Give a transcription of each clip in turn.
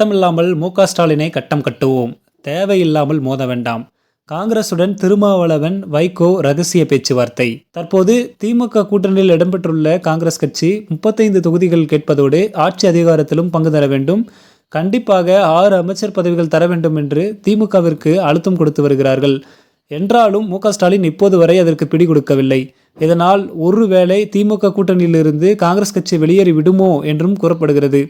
சத்தமில்லாமல் மு க ஸ்டாலினை கட்டம் கட்டுவோம். தேவையில்லாமல் மோத வேண்டாம். காங்கிரசுடன் திருமாவளவன் வைகோ ரகசிய பேச்சுவார்த்தை. தற்போது திமுக கூட்டணியில் இடம்பெற்றுள்ள காங்கிரஸ் கட்சி முப்பத்தைந்து தொகுதிகள் கேட்பதோடு ஆட்சி அதிகாரத்திலும் பங்கு தர வேண்டும். கண்டிப்பாக ஆறு அமைச்சர் பதவிகள் தர வேண்டும் என்று திமுகவிற்கு அழுத்தம் கொடுத்து வருகிறார்கள். என்றாலும் மு ஸ்டாலின் இப்போது வரை அதற்கு பிடி கொடுக்கவில்லை. இதனால் ஒருவேளை திமுக கூட்டணியிலிருந்து காங்கிரஸ் கட்சி வெளியேறி விடுமோ என்றும் கூறப்படுகிறது.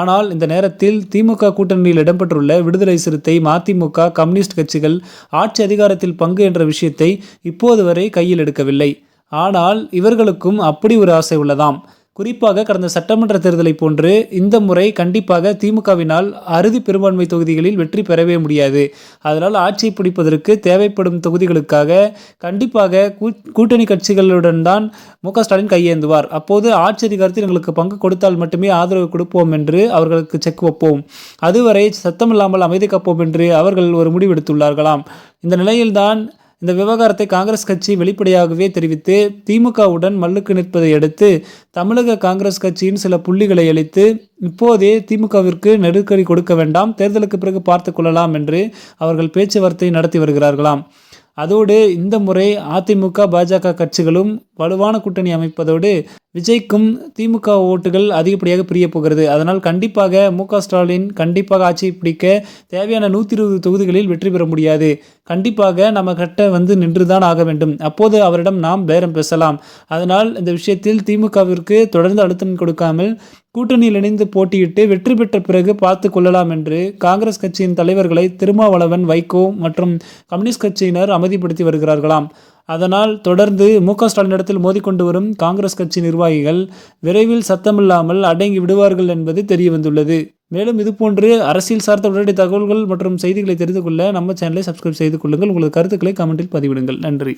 ஆனால் இந்த நேரத்தில் திமுக கூட்டணியில் இடம்பெற்றுள்ள விடுதலை சிறுத்தை மதிமுக கம்யூனிஸ்ட் கட்சிகள் ஆட்சி அதிகாரத்தில் பங்கு என்ற விஷயத்தை இப்போது வரை கையில் எடுக்கவில்லை. ஆனால் இவர்களுக்கும் அப்படி ஒரு ஆசை உள்ளதாம். குறிப்பாக கடந்த சட்டமன்ற தேர்தலை போன்று இந்த முறை கண்டிப்பாக திமுகவினால் அறுதி பெரும்பான்மை தொகுதிகளில் வெற்றி பெறவே முடியாது. அதனால் ஆட்சியை பிடிப்பதற்கு தேவைப்படும் தொகுதிகளுக்காக கண்டிப்பாக கூ- கூட்டணி கட்சிகளுடன் தான் மு ஸ்டாலின் கையேந்துவார். அப்போது ஆட்சி அதிகாரத்தில் எங்களுக்கு பங்கு கொடுத்தால் மட்டுமே ஆதரவு கொடுப்போம் என்று அவர்களுக்கு செக் வைப்போம். அதுவரை சத்தமில்லாமல் அமைதி காப்போம் என்று அவர்கள் ஒரு முடிவெடுத்துள்ளார்களாம். இந்த நிலையில்தான் இந்த விவகாரத்தை காங்கிரஸ் கட்சி வெளிப்படையாகவே தெரிவித்து திமுகவுடன் மல்லுக்கு நிற்பதை அடுத்து தமிழக காங்கிரஸ் கட்சியின் சில புள்ளிகளை அளித்து இப்போதே திமுகவிற்கு நெருக்கடி கொடுக்க வேண்டாம் தேர்தலுக்கு பிறகு பார்த்து கொள்ளலாம் என்று அவர்கள் பேச்சுவார்த்தை நடத்தி வருகிறார்களாம். அதோடு இந்த முறை அதிமுக பாஜக கட்சிகளும் வலுவான கூட்டணி அமைப்பதோடு விஜய்க்கும் திமுக ஓட்டுகள் அதிகப்படியாக பிரிய போகிறது. அதனால் கண்டிப்பாக மு க ஸ்டாலின் கண்டிப்பாக ஆட்சியை பிடிக்க தேவையான நூற்றி இருபது தொகுதிகளில் வெற்றி பெற முடியாது. கண்டிப்பாக நம்ம கட்ட வந்து நின்றுதான் ஆக வேண்டும். அப்போது அவரிடம் நாம் பேரம் பேசலாம். அதனால் இந்த விஷயத்தில் திமுகவிற்கு தொடர்ந்து அழுத்தம் கொடுக்காமல் கூட்டணியில் இணைந்து போட்டியிட்டு வெற்றி பெற்ற பிறகு பார்த்து கொள்ளலாம் என்று காங்கிரஸ் கட்சியின் தலைவர்களை திருமாவளவன் வைகோ மற்றும் கம்யூனிஸ்ட் கட்சியினர் அமைதிப்படுத்தி வருகிறார்களாம். அதனால் தொடர்ந்து மு க ஸ்டாலினிடத்தில் மோதிக்கொண்டு வரும் காங்கிரஸ் கட்சி நிர்வாகிகள் விரைவில் சத்தமில்லாமல் அடங்கி விடுவார்கள் என்பது தெரிய வந்துள்ளது மேலும் இதுபோன்று அரசியல் சார்ந்த உடனடி தகவல்கள் மற்றும் செய்திகளை தெரிந்து கொள்ள நம்ம சேனலை சப்ஸ்கிரைப் செய்து கொள்ளுங்கள். உங்களது கருத்துக்களை கமெண்டில் பதிவிடுங்கள். நன்றி.